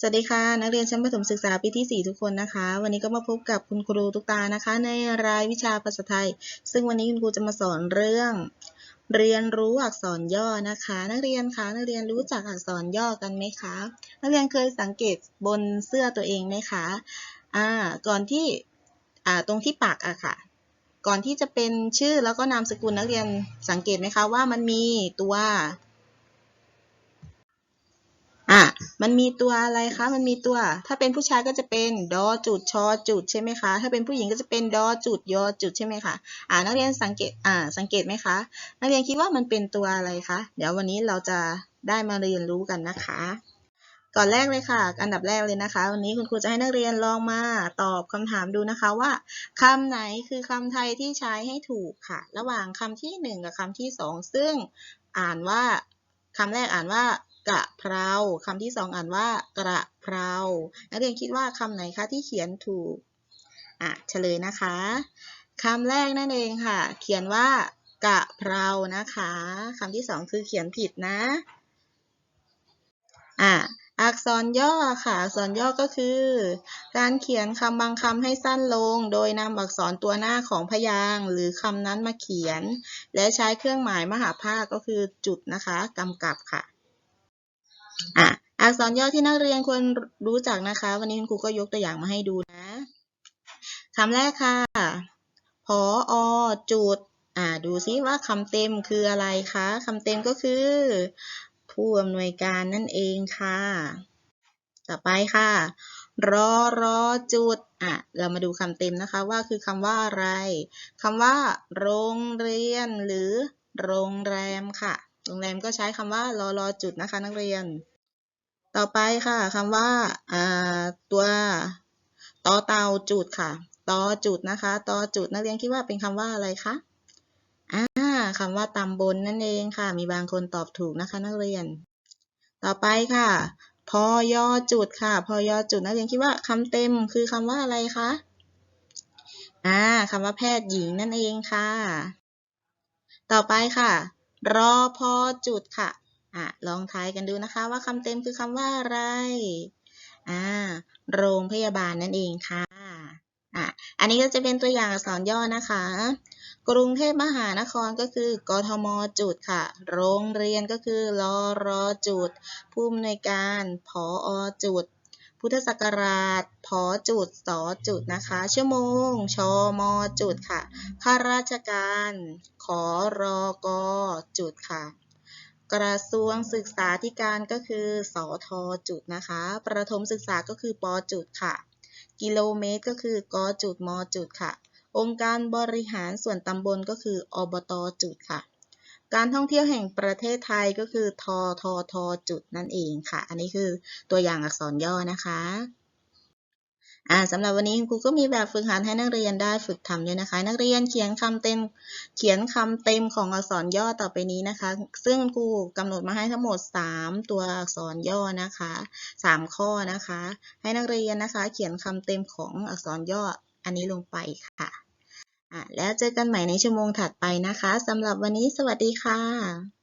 สวัสดีค่ะ นักเรียนชั้นประถมศึกษาปีที่ 4 ทุกคนนะคะ วันนี้ก็มาพบกับคุณครูตุกตานะคะ ในรายวิชาภาษาไทย ซึ่งวันนี้คุณครูจะมาสอนเรื่อง เรียนรู้อักษรย่อนะคะ นักเรียนคะนักเรียนรู้จักอักษรย่อกันไหมคะ นักเรียนเคยสังเกตบนเสื้อตัวเองไหมคะอ่าก่อนที่อ่าตรงที่ปากอะค่ะ ก่อนที่จะเป็นชื่อแล้วก็นามสกุลนักเรียนสังเกตไหมคะว่ามันมีตัว อะ มันมีตัวอะไรคะ มันมีตัว ถ้าเป็นผู้ชายก็จะเป็นดอจุดชอจุดใช่ไหมคะ ถ้าเป็นผู้หญิงก็จะเป็นดอจุดยอจุดใช่ไหมคะ อ่านักเรียนสังเกต อ่า สังเกตไหมคะ นักเรียนคิดว่ามันเป็นตัวอะไรคะ เดี๋ยววันนี้เราจะได้มาเรียนรู้กันนะคะ ก่อนแรกเลยค่ะ อันดับแรกเลยนะคะ วันนี้คุณครูจะให้นักเรียนลองมาตอบคำถามดูนะคะว่าคำไหนคือคำไทยที่ใช้ให้ถูกค่ะ ระหว่างคำที่หนึ่งกับคำที่สองซึ่งอ่านว่าคำแรกอ่านว่า กระเพราคำที่สองอ่านว่ากระเพรานักเรียนคิดว่าคำไหนคะที่เขียนถูกอะเฉลยนะคะคำแรกนั่นเองค่ะ เขียนว่ากระเพรานะคะคำที่สองคือเขียนผิดนะอะอักษรย่อค่ะอักษรย่อก็คือ การเขียนคำบางคำให้สั้นลง โดยนำอักษรตัวหน้าของพยางค์หรือคำนั้นมาเขียน และใช้เครื่องหมายมหาภาคก็คือจุดนะคะกำกับค่ะ อะอักษรย่อที่นักเรียนควรรู้จักนะคะ วันนี้คุณครูก็ยกตัวอย่างมาให้ดูนะคำแรกค่ะพออจุด อ่า ดูซิว่าคำเต็มคืออะไรคะคำเต็มก็คือ ผู้อำนวยการนั่นเองค่ะ ต่อไปค่ะ รอรอจุด อะ เรามาดูคำเต็มนะคะว่าคือคำว่าอะไรคำว่า โรงเรียนหรือ โรงแรมค่ะ โรงแรมก็ใช้คำว่ารอรอจุดนะคะนักเรียน ต่อไปค่ะคำว่าตัวต่อเตาจุดค่ะต่อจุดนะคะต่อจุดนักเรียนคิดว่าเป็นคำว่าอะไรคะอ่าคำว่าตำบลนนั่นเองค่ะ มีบางคนตอบถูกนะคะนักเรียน ต่อไปค่ะพอยอจุดค่ะ พอยอจุดนักเรียนคิดว่าคำเต็มคือคำว่าอะไรคะอ่าคำว่าแพทย์หญิงนั่นเองค่ะ ต่อไปค่ะ รอพอจุดค่ะอะลองทายกันดูนะคะว่าคำเต็มคือคำว่าอะไรอ่าโรงพยาบาลนั่นเองค่ะอะอันนี้ก็จะเป็นตัวอย่างอักษรย่อนะคะ กรุงเทพมหานครก็คือกทมจุดค่ะ โรงเรียนก็คือรอรอจุด ผู้อำนวยการผออจุด พุทธศักราชพอจุดสจุดนะคะ ชั่วโมง ชมจุดค่ะ ข้าราชการขอรอกจุดค่ะ กระทรวงศึกษาธิการก็คือสอทจุดนะคะ ประถมศึกษาก็คือปจุดค่ะ กิโลเมตรก็คือกจุดมจุดค่ะ องค์การบริหารส่วนตำบลก็คืออบตจุดค่ะ การท่องเที่ยวแห่งประเทศไทยก็คือทอทอทอจุดนั่นเองค่ะ อันนี้คือตัวอย่างอักษรย่อนะคะอ่าสำหรับวันนี้ครูก็มีแบบฝึกหัดให้นักเรียนได้ฝึกทำด้วยนะคะ นักเรียนเขียนคำเต็มเขียนคำเต็มของอักษรย่อต่อไปนี้นะคะ ซึ่งครูกำหนดมาให้ทั้งหมด 3 ตัวอักษรย่อนะคะ 3 ข้อนะคะ ให้นักเรียนนะคะ เขียนคำเต็มของอักษรย่ออันนี้ลงไปค่ะอะ แล้วเจอกันใหม่ในชั่วโมงถัดไปนะคะสำหรับวันนี้สวัสดีค่ะ